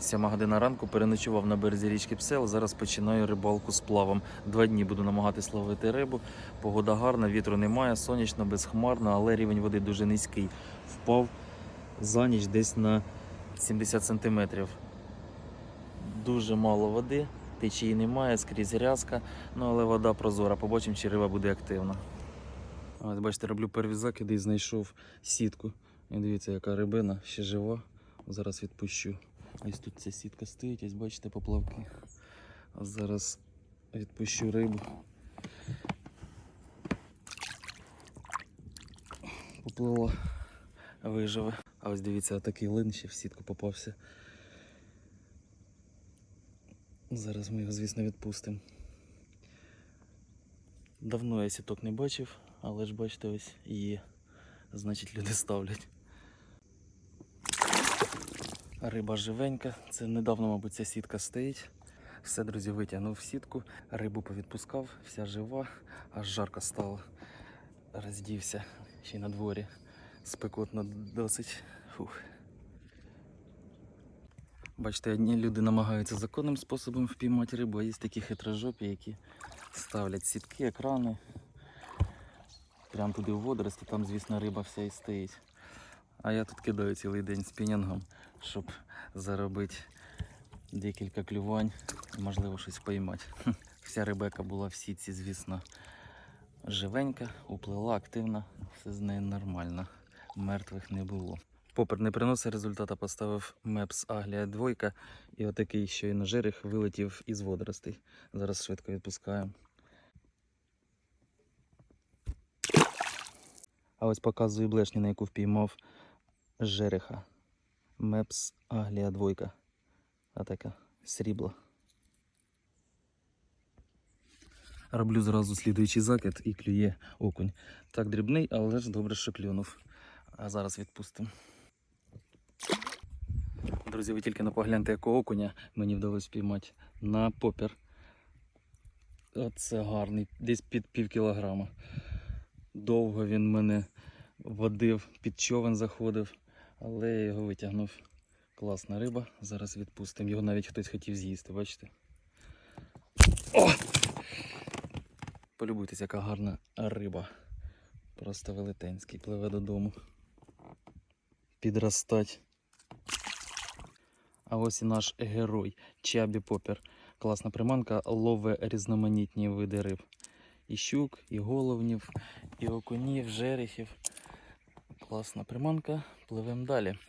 Сьома година ранку переночував на березі річки Псел. Зараз починаю рибалку з плавом. Два дні буду намагатись ловити рибу. Погода гарна, вітру немає, сонячно, безхмарно, але рівень води дуже низький. Впав за ніч десь на 70 сантиметрів. Дуже мало води, течії немає, скрізь рязка, ну але вода прозора. Побачимо, чи риба буде активна. Ось бачите, роблю перві закиди і знайшов сітку. І дивіться, яка рибина ще жива. Зараз відпущу. Ось тут ця сітка стоїть, ось бачите поплавки. А зараз відпущу рибу. Поплила, виживе. А ось дивіться, такий лин ще в сітку попався. Зараз ми його, звісно, відпустимо. Давно я сіток не бачив, але ж бачите, ось є. Значить, люди ставлять. Риба живенька. Це недавно, мабуть, ця сітка стоїть. Все, друзі, витягнув сітку, рибу повідпускав, вся жива, аж жарко стало. Роздівся ще й на дворі. Спекотно досить. Фух. Бачите, одні люди намагаються законним способом впіймати рибу, а є такі хитрожопі, які ставлять сітки, екрани. Прямо туди в водорості, там, звісно, риба вся і стоїть. А я тут кидаю цілий день спінінгом, щоб заробити декілька клювань і, можливо, щось поймати. Вся риба, яка була в сітці, звісно, живенька, уплила, активна, все з нею нормально. Мертвих не було. Попер не приносить результата, поставив Мепс Аглія двойка, і отакий щойно жерех вилетів із водоростей. Зараз швидко відпускаємо. А ось показую блешню, на яку впіймав жереха. Мепс Аглія двойка. А така срібла. Роблю зразу слідуючий закид і клює окунь. Так дрібний, але ж добре, що клюнув. А зараз відпустимо. Друзі, ви тільки не погляньте, якого окуня мені вдалося піймати на попір. Оце гарний, десь під пів кілограма. Довго він мене водив, під човен заходив, але я його витягнув. Класна риба. Зараз відпустимо. Його навіть хтось хотів з'їсти, бачите? О! Полюбуйтесь, яка гарна риба. Просто велетенський, пливе додому. Підростать. А ось і наш герой Чабі Попер. Класна приманка, лове різноманітні види риб. І щук, і головнів, і окунів, жерехів. Класна приманка. Пливемо далі.